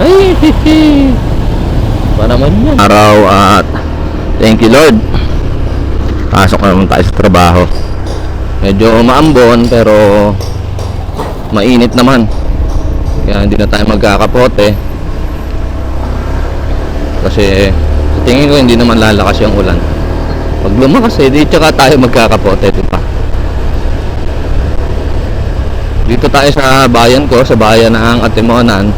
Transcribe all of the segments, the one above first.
Ay, hihi. Pa naman yan. Araw at thank you Lord. Pasok na naman tayo sa trabaho. Medyo maambon pero mainit naman. Kaya hindi na tayo magkakapote. Kasi sa tingin ko hindi naman lalakas yung ulan. Pag lumakas eh, di tsaka tayo magkakapote, di ba? Dito tayo sa bayan ko, sa bayan ng Atimonan.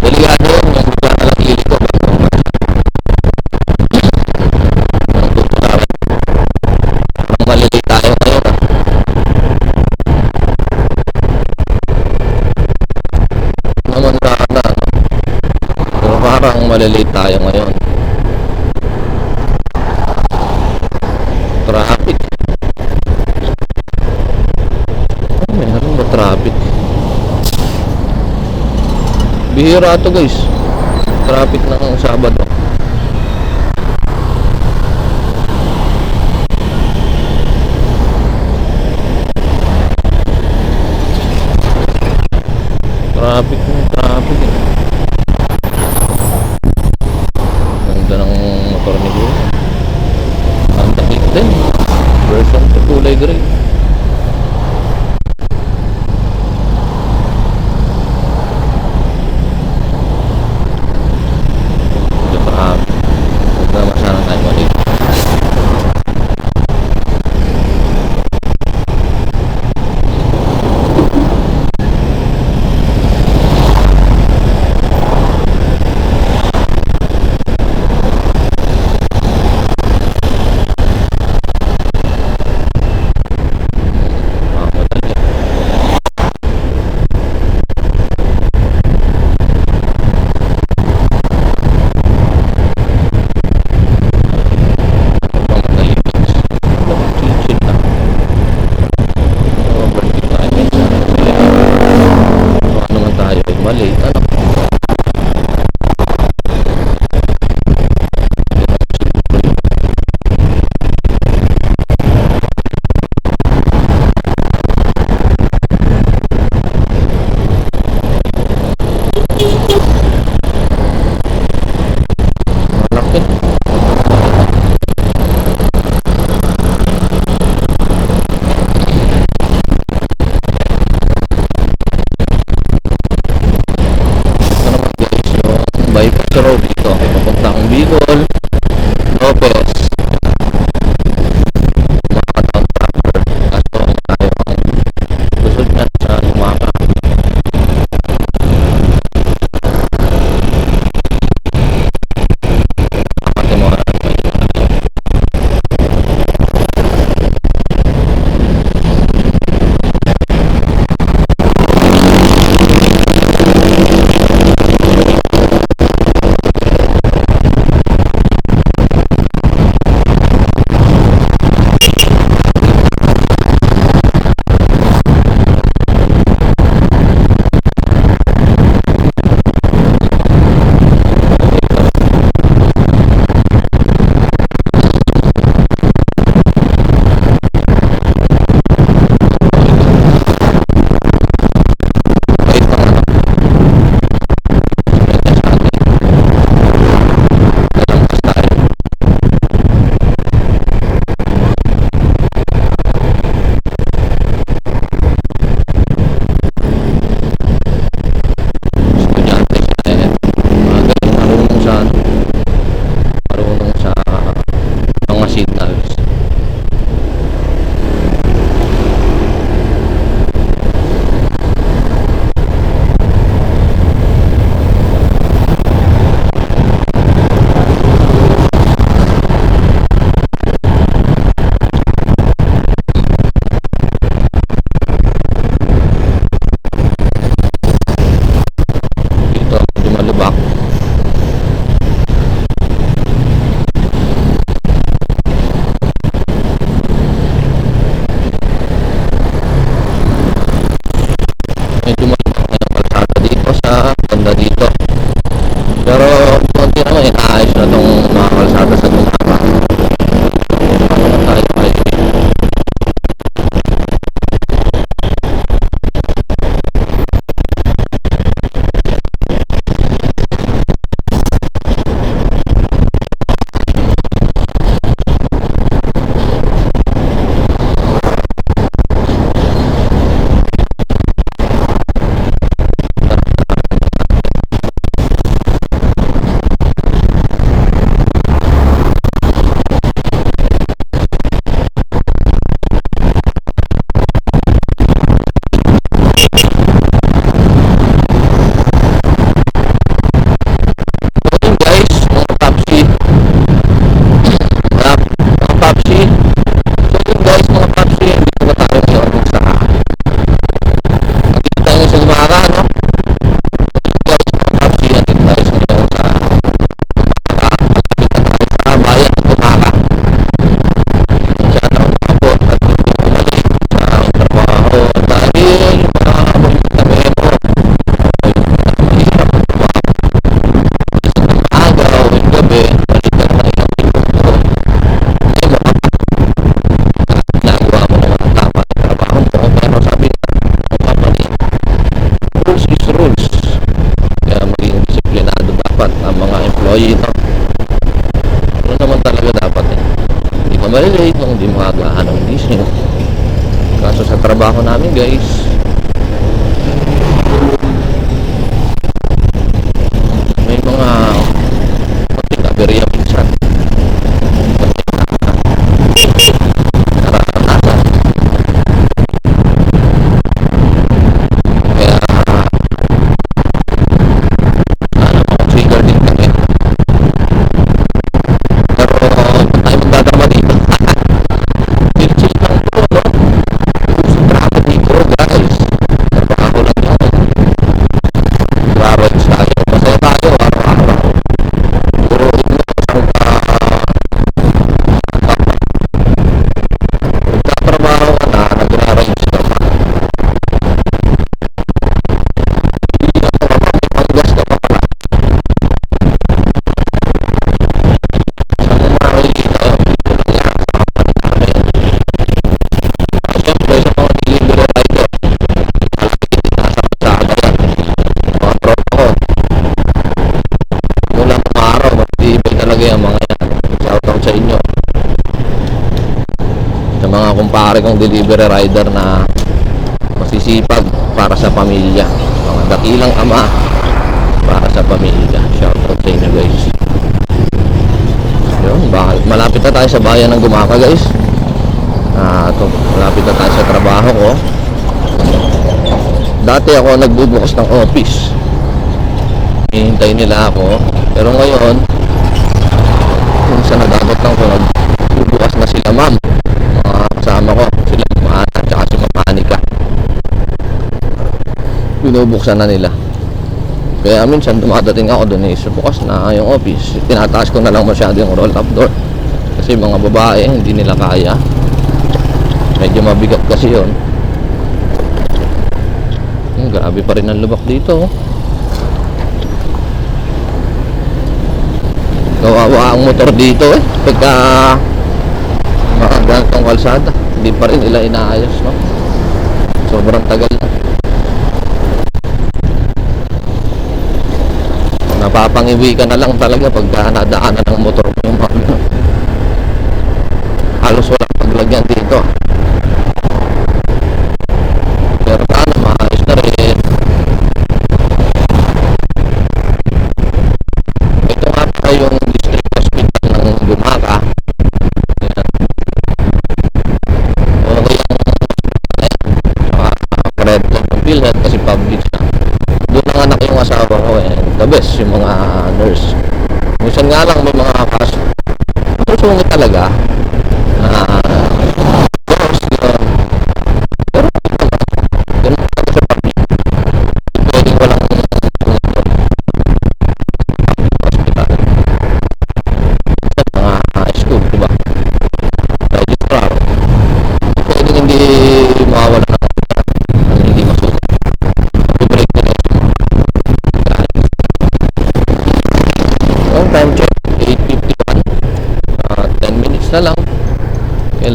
Delikado yun, yung bigla na lang hili ko. Ang tutulawin. Ang malili tayo ngayon. ah. Naman sana. no? Pero parang malilate tayo ngayon. Traffic. Ay, meron ba traffic? Bihira to guys. Traffic ng Sabado. Traffic ng traffic. Ganda ng motor ni dito. Pero trabaho namin guys, Sa mga kumpare kong delivery rider na masisipag para sa pamilya. Mga dakilang ama para sa pamilya. Shout out sa inyo guys. Yun? Malapit na tayo sa bayan ng Gumaka guys. Ah, to, malapit na tayo sa trabaho ko. Dati ako nagbubukas ng office. Hihintay nila ako. Pero ngayon, kung sa nag-abot lang ko, nagbubukas na sila ma'am. Kasama ko, sila Mana at saka si Mamanika. Binubuksan na nila. Kaya minsan dumadating ako doon eh, bukas na yung office. Tinataas ko na lang masyado yung roll up door. Kasi mga babae, hindi nila kaya. Medyo mabigat kasi yun. Hmm, grabe pa rin ang lubak dito. oh. Kawawa ang motor dito eh. Pagka mga ganitong kalsada, hindi pa rin nila inaayos, no? Sobrang tagal na. Napapangiwi ka na lang talaga pagka nadaanan ng motor mo yung. Halos walang paglagyan dito. Best yung mga nurse. Minsan nga lang may mga kaso. Susungit talaga.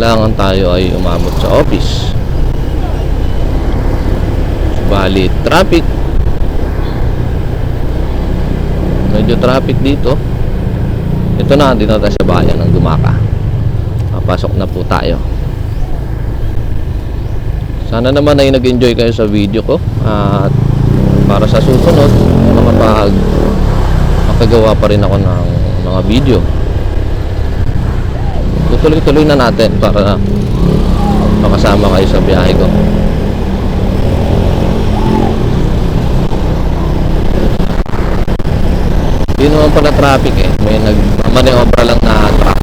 Kailangan tayo ay umabot sa office. Bali, traffic. Medyo traffic dito. Ito na, dito na tayo sa bayan ng Dumaka. Papasok na po tayo. Sana naman ay nag-enjoy kayo sa video ko. At para sa susunod, makapag makagawa pa rin ako ng mga video. Tutuloy-tuloy na natin para makasama kayo sa biyahe ko. Hindi naman pala traffic eh. May nagmamaniobra lang na truck.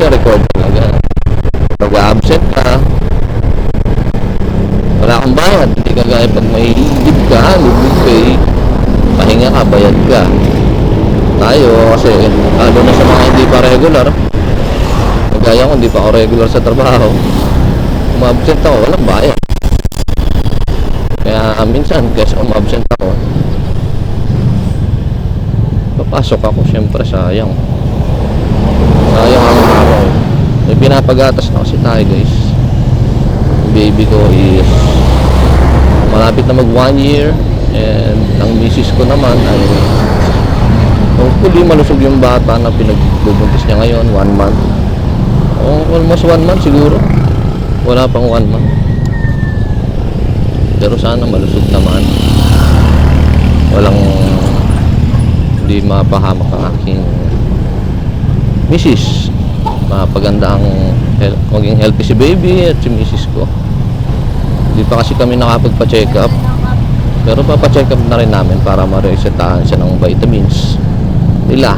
Kasi record talaga. Pag absent ka, wala kang bayad. Hindi ka gaya pag may leave ka, leave pay, pahinga ka, bayad ka. Tayo kasi, lalo na sa mga hindi pa regular, kagaya ko, hindi pa ako regular sa trabaho. Umabsent ako, walang bayad. Kaya minsan, kasi umabsent ako, papasok ako, syempre sayang. Sayang ang. May pinapagatas na kasi tayo guys. Baby ko is malapit na mag one year and ang misis ko naman ay hopefully malusog yung bata na pinagbubuntis niya ngayon, one month. Oh, almost one month siguro. Wala pang one month. Pero sana malusog naman. Walang hindi mapahamak ang aking misis. Mapaganda ang maging healthy si baby at si misis ko. Hindi pa kasi kami nakapagpa-check up. Pero papa-check up na rin namin para ma-resetahan siya ng vitamins. Ila.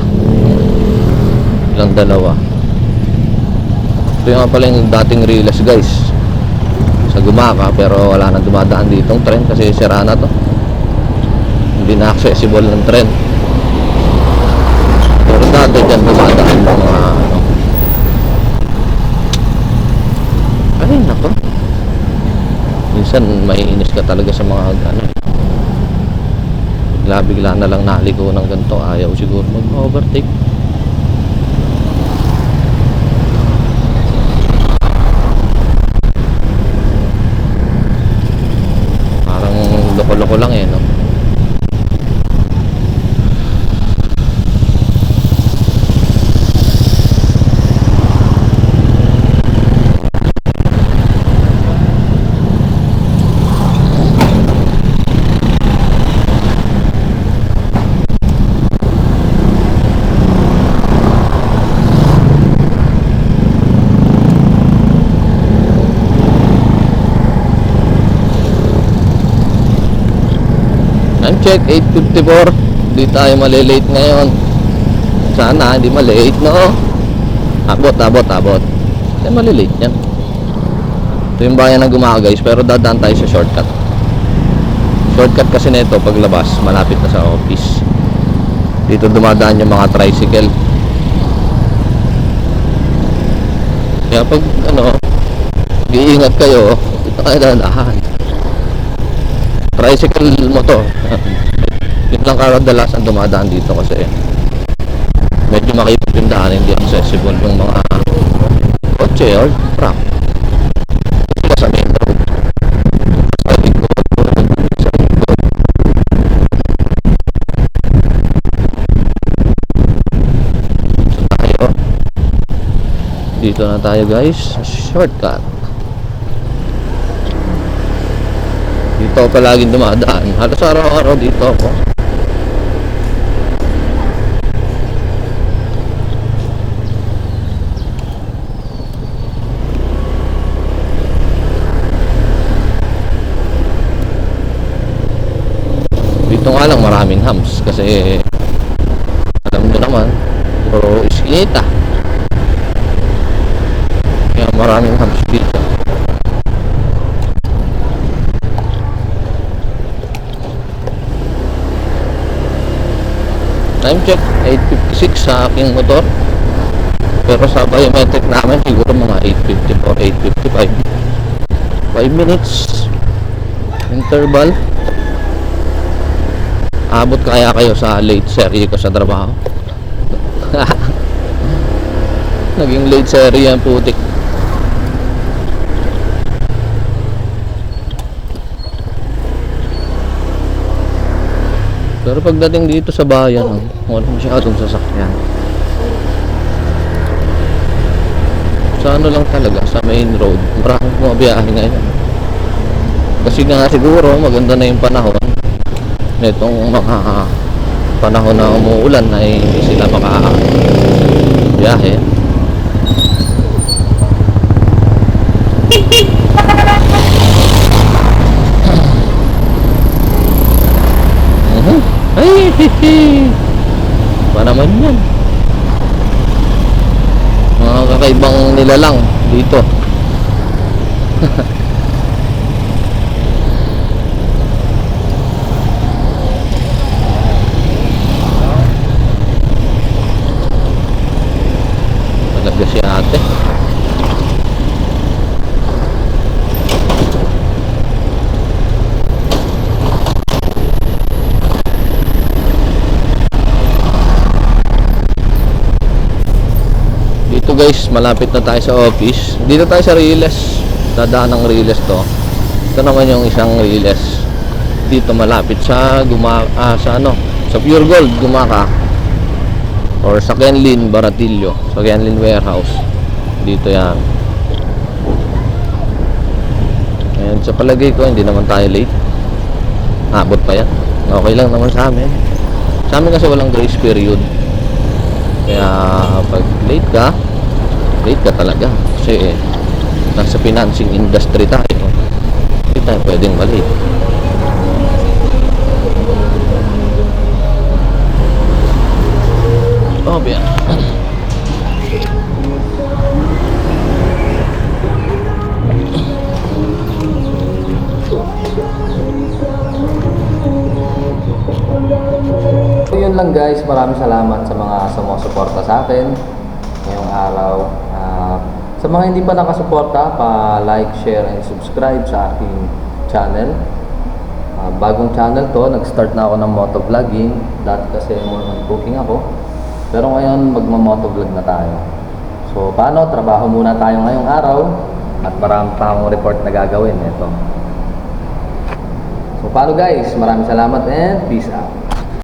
Ilang dalawa. Ito yung pala yung dating Rilas guys. Sa Gumaka pero wala nang dumadaan ditong tren kasi sira na to. Hindi na accessible ng tren. Pero dati dyan dumadaan mga ano. Ay nako. Minsan maiinis ka talaga sa mga ano eh. Bigla-bigla na lang naliko ng ganito. Ayaw siguro mag-overtake. Parang loko-loko lang eh, no? Time check, 8.54. Hindi tayo malilate ngayon. Sana, hindi malate, no? Abot, abot, abot. Hindi malilate yan. Ito yung bayan ng gumaga guys, pero dadaan tayo sa shortcut. Shortcut kasi nito paglabas, malapit na sa office. Dito dumadaan yung mga tricycle. Kaya pag, ano, iingat kayo, dito kayo dadahan tricycle motor yun lang kadalasan dumadaan dito kasi medyo makipot yung daan hindi accessible yung mga kotse or truck. Sila sa main So, tayo dito na tayo guys. Shortcut Dito palaging dumadaan. Halos araw-araw dito ako. Dito nga lang maraming hams kasi alam nyo naman, puro iskinita. Kaya maraming hams dito. Time check, 8.56 sa aking motor. Pero sa biometric namin, siguro mga 8.54, 8.55. 5 minutes interval. Abot kaya kayo sa late series ko sa trabaho. Naging late series yan putik. Pero pagdating dito sa bayan, oh, wala masyadong sasakyan. Sa ano lang talaga, sa main road, maraming bumabiyahe ngayon. Kasi nga siguro maganda na yung panahon. Nitong mga panahon na umuulan ay sila makabiyahe. Ba naman yan? Mga kakaibang nilalang dito. Talaga si ate. Dito guys, malapit na tayo sa office. Dito tayo sa Riles. Dadaan ng Riles to. Ito naman yung isang Riles. Dito malapit sa guma ah, sa ano, sa Pure Gold Gumaka or sa Kenlin Baratillo, sa Kenlin Warehouse. Dito yan. Ayan, sa palagay ko, hindi naman tayo late. Abot pa yan. Okay lang naman sa amin. Sa amin kasi walang grace period. Kaya pag late ka, late ka talaga. Kasi nasa financing industry tayo. Hindi tayo pwedeng malate. Oh, biya. So yun lang guys, maraming salamat sa mga sumusuporta sa akin ngayong araw. Ah, sa mga hindi pa nakasuporta, pa-like, share, and subscribe sa aking channel. Ah, bagong channel to, nag-start na ako ng motovlogging. Dati kasi more on cooking ako. Pero ngayon, magmamotovlog na tayo. So, paano? Trabaho muna tayo ngayong araw at marami pa akong report na gagawin. Ito. So, paano guys? Maraming salamat and peace out.